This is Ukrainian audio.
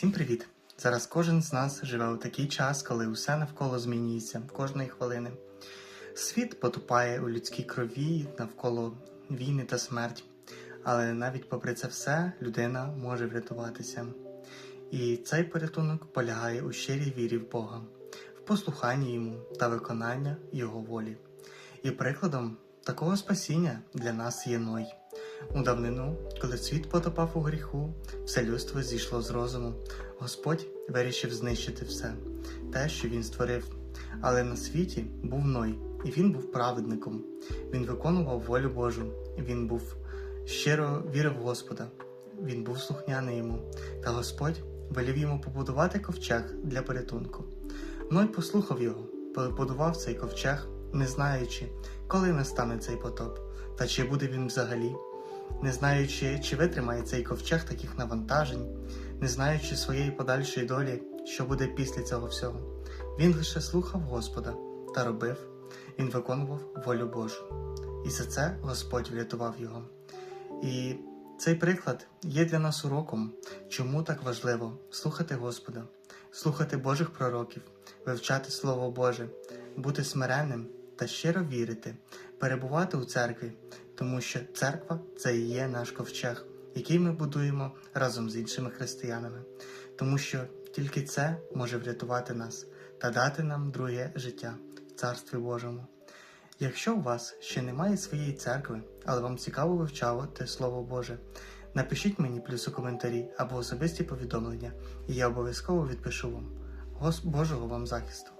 Всім привіт! Зараз кожен з нас живе у такий час, коли усе навколо змінюється кожної хвилини. Світ потупає у людській крові навколо війни та смерть. Але навіть попри це все людина може врятуватися. І цей порятунок полягає у щирій вірі в Бога, в послуханні йому та виконання Його волі. І прикладом такого спасіння для нас є Ной. У давнину, коли світ потопав у гріху, все людство зійшло з розуму. Господь вирішив знищити все, те, що він створив. Але на світі був Ной, і він був праведником. Він виконував волю Божу, він був щиро вірив в Господа, він був слухняний йому, та Господь велів йому побудувати ковчег для порятунку. Ной послухав його, побудував цей ковчег, не знаючи, коли настане цей потоп, та чи буде він взагалі, не знаючи, чи витримає цей ковчег таких навантажень, не знаючи своєї подальшої долі, що буде після цього всього. Він лише слухав Господа та робив, він виконував волю Божу. І за це Господь врятував його. І цей приклад є для нас уроком, чому так важливо слухати Господа, слухати Божих пророків, вивчати Слово Боже, бути смиренним та щиро вірити, перебувати у церкві, тому що церква це і є наш ковчег, який ми будуємо разом з іншими християнами, тому що тільки це може врятувати нас та дати нам друге життя в Царстві Божому. Якщо у вас ще немає своєї церкви, але вам цікаво вивчати Слово Боже, напишіть мені плюс у коментарі або особисті повідомлення, і я обов'язково відпишу вам. Божого вам захисту!